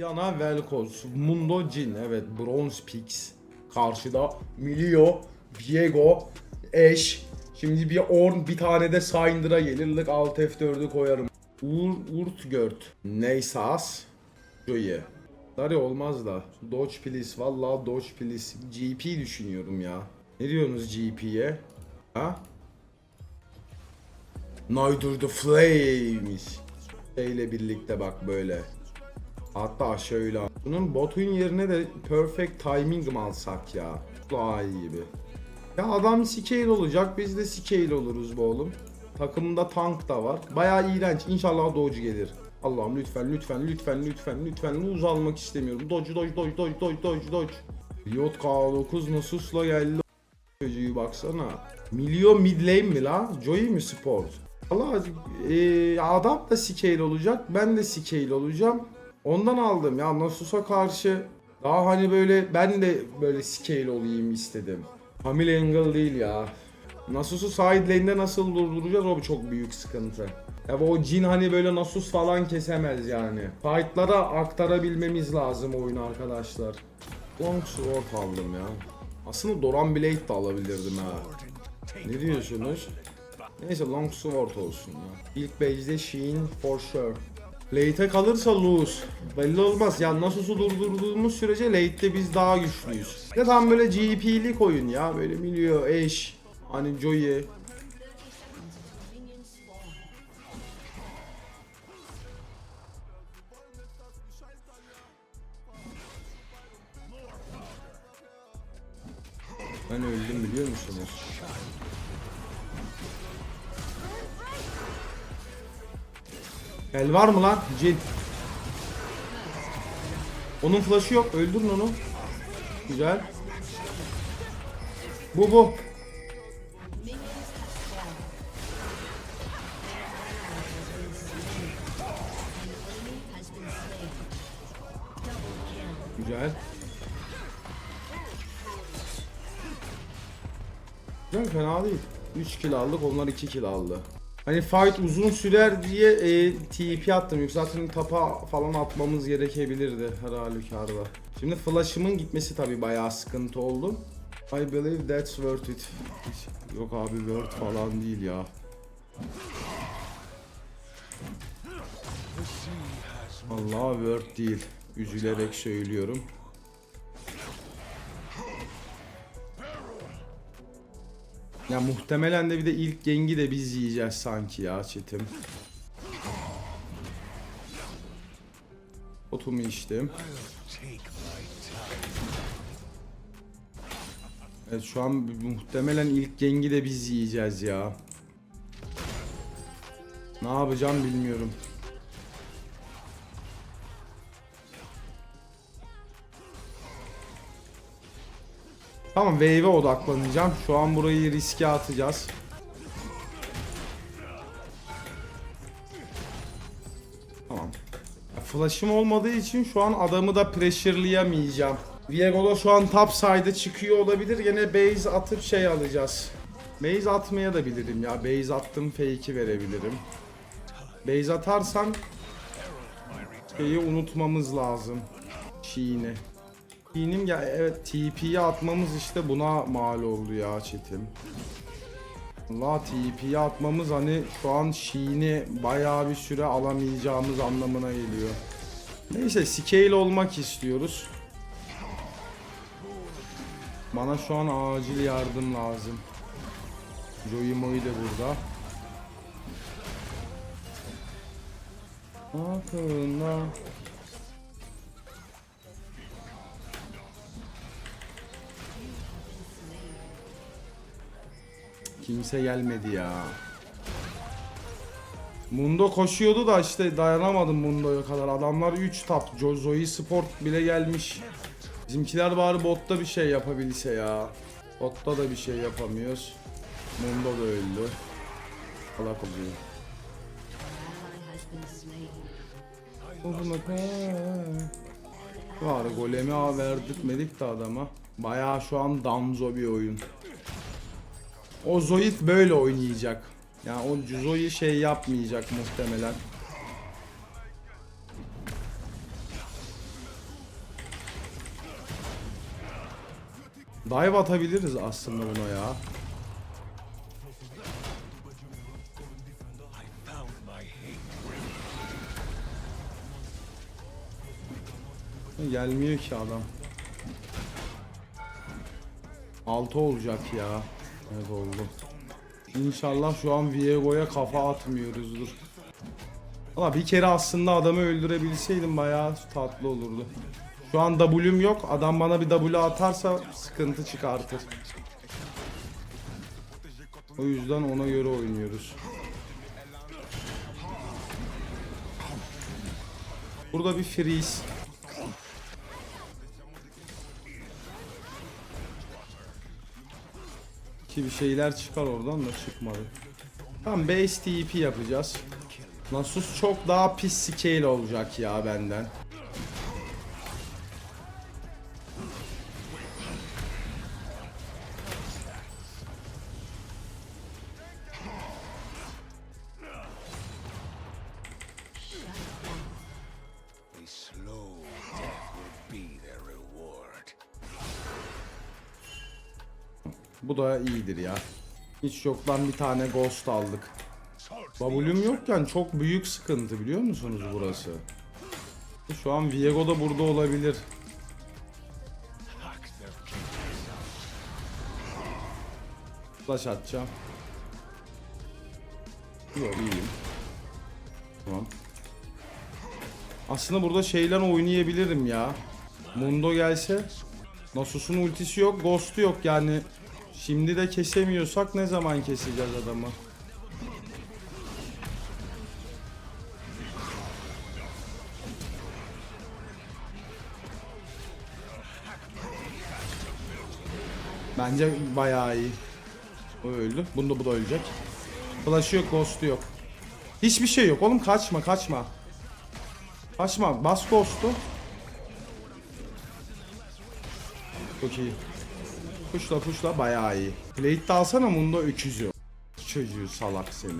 Yana Velkos, Mundo Jin, evet Bronze Pix. Karşıda Milio, Viego, Ash. Şimdi bir Orn, bir tane de Syndra'a gelirlik alt F4'ü koyarım. Ur, Urtgört, Neysas, Joye. Dari olmaz da. Dodge please, vallahi Dodge please. GP düşünüyorum ya. Ne diyorsunuz GP'ye? Ha? Neither the Flames. Şeyle birlikte bak böyle. Hatta şöyle. Bunun botun yerine de perfect timing mi alsak ya? Daha iyi gibi. Ya adam scale olacak biz de scale oluruz bu oğlum. Takımda tank da var. Bayağı iğrenç. İnşallah Doge gelir. Allah'ım lütfen lütfen lütfen lütfen lütfen lose almak istemiyorum. Doge Doge Doge Doge Doge Doge Doge. Riot K9 Nasus'la geldi. Çocuğu baksana. Milyon mid lane mi la? Joey mi sport? Allah e, adam da scale olacak. Ben de scale olacağım. Ondan aldım ya Nasus'a karşı daha hani böyle ben de böyle scale olayım istedim. Hamile angle değil ya. Nasus'u side nasıl durduracağız o çok büyük sıkıntı. Ya o Jin hani böyle Nasus falan kesemez yani. Fight'lara aktarabilmemiz lazım oyunu arkadaşlar. Long Sword aldım ya. Aslında Doran Blade de alabilirdim ha. Ne diyorsunuz? Neyse Long Sword olsun ya. İlk base'de Sheen for sure. Late'e kalırsa lose. Belli olmaz. Yani Nasus'u durdurduğumuz sürece late'de biz daha güçlüyüz. Ya tam böyle GP'lik oyun ya. Böyle Milio, Ashe, hani Joey. Ben öldüm biliyor musunuz? El var mı lan? Cin. Onun flash'ı yok. Öldürün onu. Güzel. Bu bu. Güzel. Güzel fena değil. 3 kill aldık onlar 2 kill aldı. Hani fight uzun sürer diye e, TP attım. Zaten tapa falan atmamız gerekebilirdi her halükarda. Şimdi flash'ımın gitmesi tabi bayağı sıkıntı oldu. I believe that's worth it. Yok abi worth falan değil ya. Allah worth değil. Üzülerek söylüyorum. Ya muhtemelen de bir de ilk gengi de biz yiyeceğiz sanki ya çetim. Otumu içtim. Evet şu an muhtemelen ilk gengi de biz yiyeceğiz ya. Ne yapacağım bilmiyorum. Tamam wave'e odaklanacağım. Şu an burayı riske atacağız. Tamam. Flash'ım olmadığı için şu an adamı da pressure'layamayacağım. Viego da şu an top side'e çıkıyor olabilir. Yine base atıp şey alacağız. Base atmaya da bilirim ya. Base attım fake'i verebilirim. Base atarsan şeyi unutmamız lazım. Sheen'i. Sheen'im ya evet TP'yi atmamız işte buna mal oldu ya çetim. Allah TP'yi atmamız hani şu an Sheen'i bayağı bir süre alamayacağımız anlamına geliyor. Neyse scale olmak istiyoruz. Bana şu an acil yardım lazım. Joey Moy de burada. Aklına Kimse gelmedi ya. Mundo koşuyordu da işte dayanamadım Mundo'ya kadar. Adamlar 3 tap. Jozo'yu Sport bile gelmiş. Bizimkiler bari botta bir şey yapabilse ya. Botta da bir şey yapamıyoruz. Mundo da öldü. Allah oluyor. Var golemi verdirtmedik de adama. Bayağı şu an damzo bir oyun. O Zoid böyle oynayacak. Yani o Zoe'yi şey yapmayacak muhtemelen. Dive atabiliriz aslında buna ya. Gelmiyor ki adam. 6 olacak ya. Evet oldu. İnşallah şu an Viego'ya kafa atmıyoruzdur. Ama bir kere aslında adamı öldürebilseydim bayağı tatlı olurdu. Şu an W'm yok. Adam bana bir W atarsa sıkıntı çıkartır. O yüzden ona göre oynuyoruz. Burada bir freeze. Ki bir şeyler çıkar oradan da çıkmadı. Tamam base TP yapacağız. Nasus çok daha pis scale olacak ya benden. Bu da iyidir ya. Hiç yoktan bir tane ghost aldık. W'm yokken çok büyük sıkıntı biliyor musunuz burası? Şu an Viego da burada olabilir. Flash atacağım. Yok iyiyim. Tamam. Aslında burada şeyle oynayabilirim ya. Mundo gelse. Nasus'un ultisi yok, ghost'u yok yani. Şimdi de kesemiyorsak ne zaman keseceğiz adamı? Bence bayağı iyi. O öldü. Bunda bu da ölecek. Flash'ı yok, ghost'u yok. Hiçbir şey yok oğlum kaçma kaçma. Kaçma bas ghost'u. Çok iyi. Puşla puşla bayağı iyi. Plate de alsana Mundo öküzü. Çocuğu salak seni.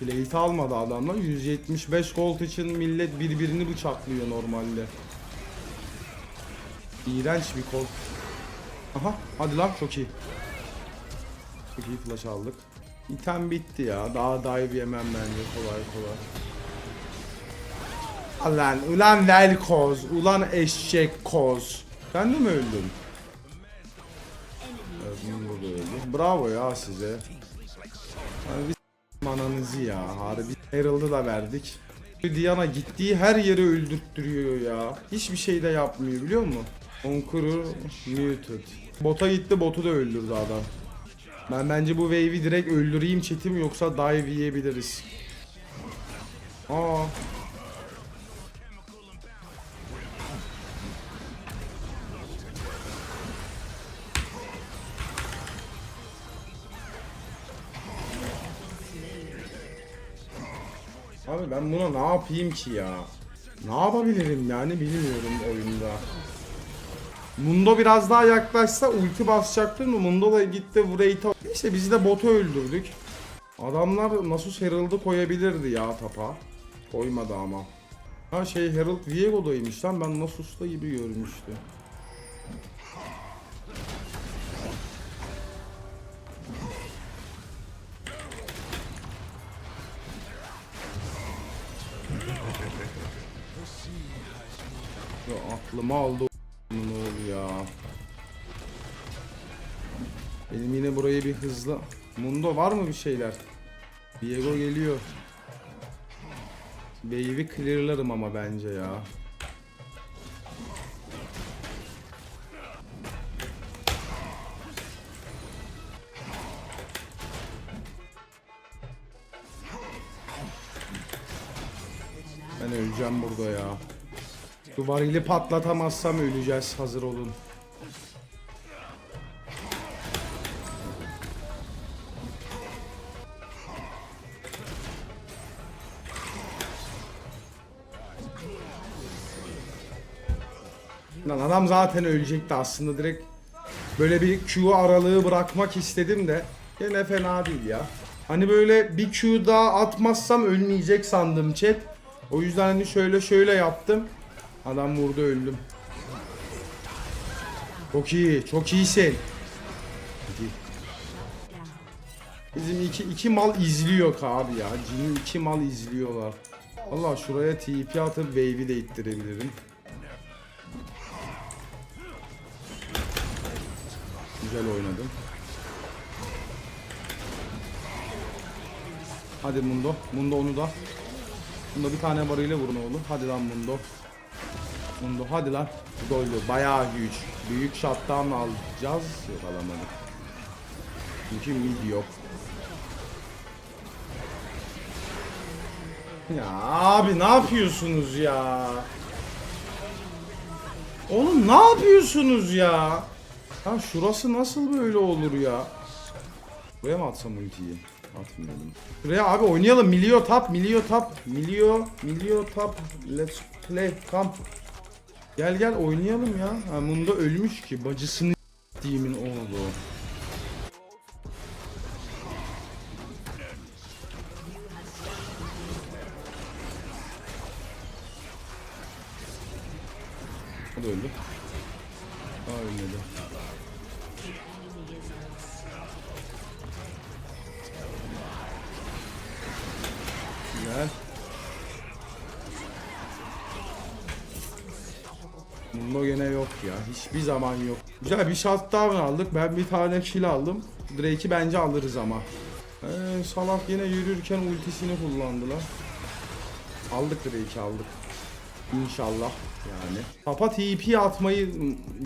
Plate almadı adamlar. 175 gold için millet birbirini bıçaklıyor normalde. İğrenç bir kol. Aha hadi lan çok iyi. Çok iyi flash aldık. İtem bitti ya. Daha dive yemem bence kolay kolay. Ulan, ulan Velkoz, ulan eşek koz. Sen de mi öldün? Bravo ya size. Yani bir mananızı ya. Harbi Herald'ı da verdik. Diana gittiği her yeri öldürttürüyor ya. Hiçbir şey de yapmıyor biliyor musun? Conqueror muted. Bota gitti botu da öldürdü adam. Ben bence bu wave'i direkt öldüreyim çetim yoksa dive yiyebiliriz. Aa. Ben buna ne yapayım ki ya? Ne yapabilirim yani bilmiyorum oyunda. Mundo biraz daha yaklaşsa ulti basacaktır mı? Mundo da gitti Wraith'a. İşte biz de botu öldürdük. Adamlar Nasus Herald'ı koyabilirdi ya tapa. Koymadı ama. Ha şey Herald Viego'daymış lan ben Nasus'ta gibi görmüştüm. Ya aklıma aldı ne ya. Benim yine burayı bir hızlı... Mundo var mı bir şeyler? Diego geliyor. Wave'i clearlarım ama bence ya. Ben öleceğim burada ya. Şu patlatamazsam öleceğiz. Hazır olun. Lan adam zaten ölecekti aslında direkt böyle bir Q aralığı bırakmak istedim de gene fena değil ya. Hani böyle bir Q daha atmazsam ölmeyecek sandım chat. O yüzden hani şöyle şöyle yaptım. Adam vurdu öldüm. Çok iyi, çok iyisin. Hadi. Bizim iki, iki mal izliyor abi ya. Cin'i iki mal izliyorlar. Allah şuraya TP atıp wave'i de ittirebilirim. Güzel oynadım. Hadi Mundo. Mundo onu da. Mundo bir tane varıyla vurun oğlum. Hadi lan Mundo. Mundo hadi lan. Gollü. Bayağı güç. Büyük shutdown alacağız. Yok alamadık. Çünkü mid yok. Ya abi ne yapıyorsunuz ya? Oğlum ne yapıyorsunuz ya? Ha şurası nasıl böyle olur ya? Buraya mı atsam ultiyi? Atmıyorum. Şuraya abi oynayalım. Milio tap, milio tap, milio, milio tap. Let's play. Come. Gel gel oynayalım ya. Ha Mundo ölmüş ki bacısını diyemin oğlu. O da öldü. Daha ölmedi. Ya. Hiçbir zaman yok. Güzel bir shutdown aldık. Ben bir tane kill aldım. Drake'i bence alırız ama. Ee, salak yine yürürken ultisini kullandılar. Aldık Drake'i aldık. İnşallah yani. Tapa TP atmayı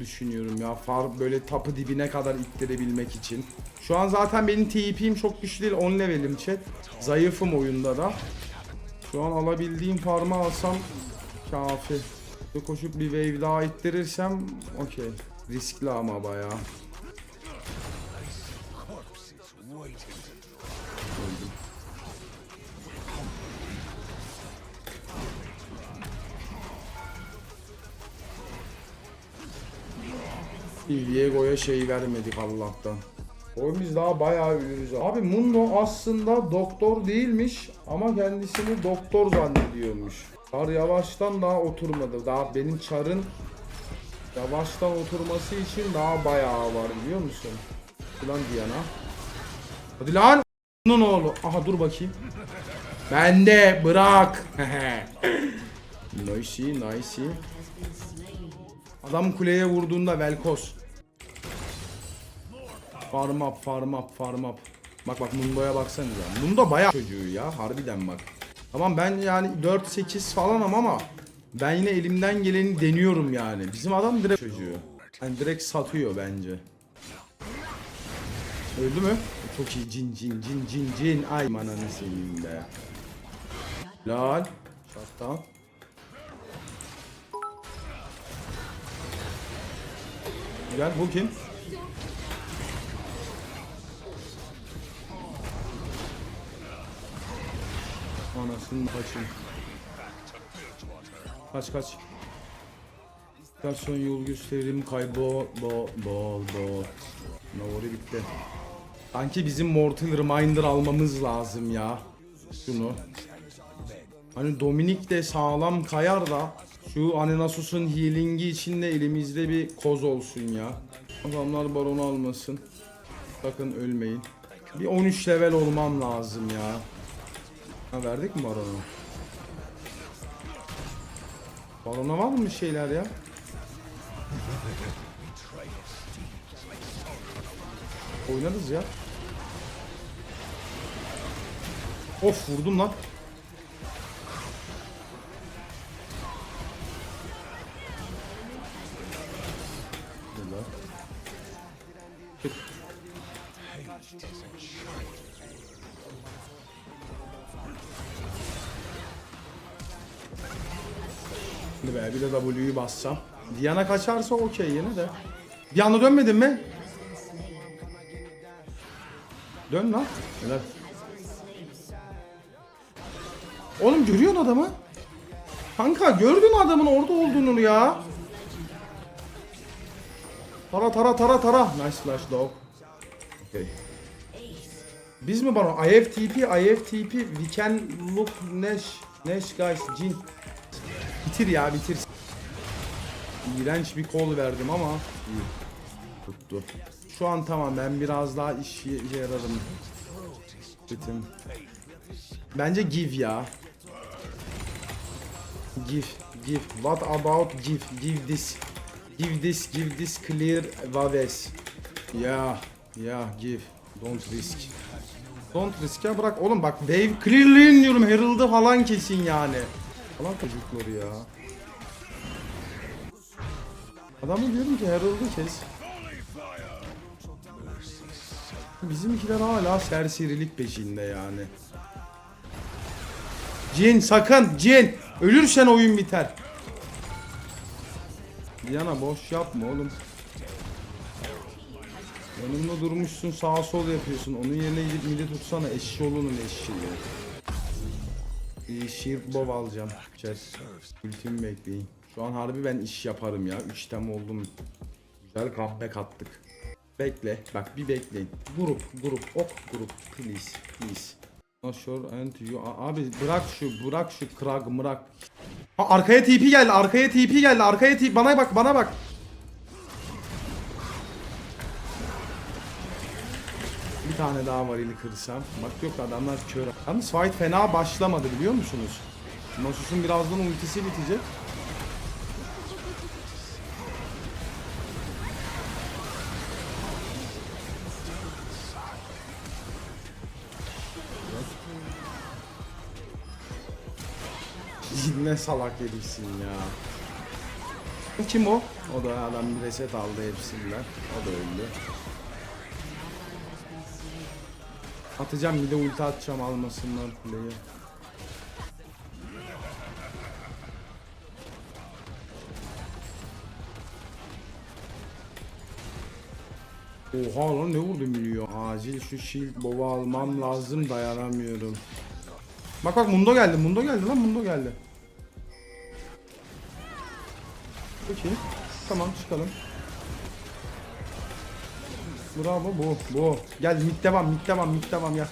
düşünüyorum ya. Far böyle tapı dibine kadar ittirebilmek için. Şu an zaten benim TP'm çok güçlü değil. 10 levelim chat. Zayıfım oyunda da. Şu an alabildiğim farmı alsam kafi. Koşup bir wave daha ittirirsem okey. Riskli ama Öldüm. Diego'ya şey vermedik Allah'tan. O biz daha bayağı ölürüz. Abi Mundo aslında doktor değilmiş ama kendisini doktor zannediyormuş. Çar yavaştan daha oturmadı. Daha benim çarın yavaştan oturması için daha bayağı var biliyor musun? Ulan Diana. Hadi lan. Bunun oğlu. Aha dur bakayım. Bende bırak. nice nice. Adam kuleye vurduğunda Velkos. Farm up farm up farm up. Bak bak Mundo'ya baksanıza. Mundo bayağı çocuğu ya harbiden bak. Tamam ben yani 4-8 falanım ama ben yine elimden geleni deniyorum yani. Bizim adam direkt çocuğu. Yani direkt satıyor bence. Öldü mü? Çok iyi cin cin cin cin cin. Ay mananı seveyim be. Lal. Shutdown. Güzel bu kim? Anasını kaçın. Kaç kaç. Son yol gösterelim kaybol bol bol bol. Navori bitti. Sanki bizim Mortal Reminder almamız lazım ya. Şunu. Hani Dominik de sağlam kayar da şu Anenasus'un healing'i için de elimizde bir koz olsun ya. Adamlar baronu almasın. Sakın ölmeyin. Bir 13 level olmam lazım ya. Ha verdik mi baronu? Barona var mı şeyler ya? Oynarız ya. Of vurdum lan. Güzel. Tık. Şimdi be bir de W'yu bassam. Diana kaçarsa okey yine de. Bir dönmedin mi? Dön lan. Helal. Oğlum görüyorsun adamı. Kanka gördün adamın orada olduğunu ya. Tara tara tara tara. Nice flash dog. Okay. Biz mi bana? IFTP, IFTP, we can look Nash. Nash guys, Jin. Bitir ya bitir. İğrenç bir kol verdim ama iyi. Tuttu. Şu an tamam ben biraz daha iş işe yararım. Bitim. Bence give ya. Give, give. What about give? Give this. Give this, give this clear Vaves. Ya, ya give. Don't risk. Don't risk ya bırak oğlum bak wave clearlayın diyorum Herald'ı falan kesin yani. Falan çocukları ya. Adamı diyorum ki Herald'ı kes. Bizimkiler hala serserilik peşinde yani. Cin sakın Cin. Ölürsen oyun biter. Diana boş yapma oğlum. Yanımda durmuşsun sağa sol yapıyorsun. Onun yerine gidip midi tutsana eşşoğlunun eşeği. Shield Bow alacağım. Chat. Ultimi bekleyin. Şu an harbi ben iş yaparım ya. 3 tem oldum. Güzel comeback attık. Bekle. Bak bir bekleyin. Grup, grup, ok grup. Please, please. Not sure and you. Abi bırak şu, bırak şu krag mırak. Arkaya TP geldi, arkaya TP geldi, arkaya TP. Bana bak, bana bak. Tane daha varili kırsam. Bak yok adamlar kör. Yalnız fight fena başlamadı biliyor musunuz? Nasus'un birazdan ultisi bitecek. ne salak herifsin ya. Kim o? O da adam reset aldı hepsinden. O da öldü. Atacağım bir de ulti atacağım almasınlar kuleyi. Oha lan ne vurdu milyon. Acil şu shield bova almam lazım dayanamıyorum. Bak bak Mundo geldi Mundo geldi lan Mundo geldi. Peki. Tamam çıkalım. Bravo bu bu. Gel mid devam mid devam mid devam gel.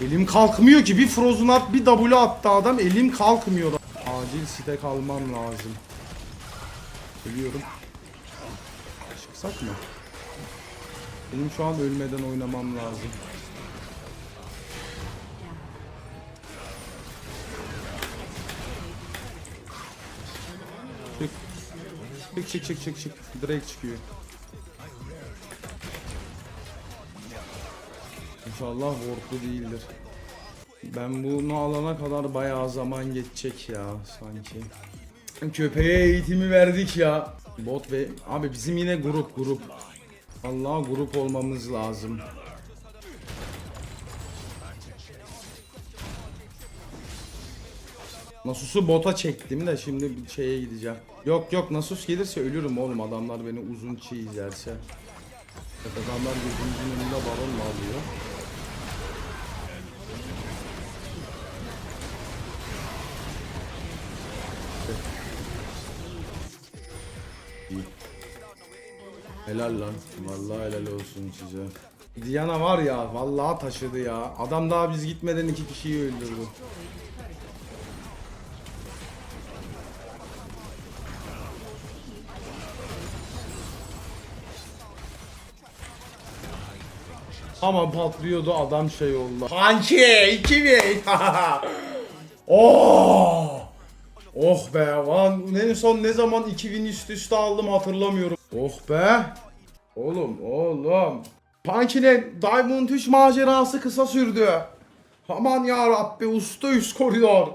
Elim kalkmıyor ki bir Frozen at bir W attı adam elim kalkmıyor. Acil stack almam lazım. Ölüyorum. Çıksak mı? Benim şu an ölmeden oynamam lazım. Çık. Çık çık çık çık çık. Drake çıkıyor. İnşallah wardlu değildir. Ben bunu alana kadar bayağı zaman geçecek ya sanki. Köpeğe eğitimi verdik ya. Bot ve abi bizim yine grup grup. Allah grup olmamız lazım. Nasus'u bota çektim de şimdi bir şeye gideceğim. Yok yok Nasus gelirse ölürüm oğlum adamlar beni uzun çiğ izlerse. Adamlar gözümüzün önünde baron alıyor? Helal lan. Vallahi helal olsun size. Diana var ya vallahi taşıdı ya. Adam daha biz gitmeden iki kişiyi öldürdü. Ama patlıyordu adam şey oldu. Hançe 2000. oh! Oh be lan en son ne zaman 2000 üst üste aldım hatırlamıyorum. Oh be. Oğlum oğlum. Punky'nin Diamond 3 macerası kısa sürdü. Aman ya Rabbi usta üst koridor.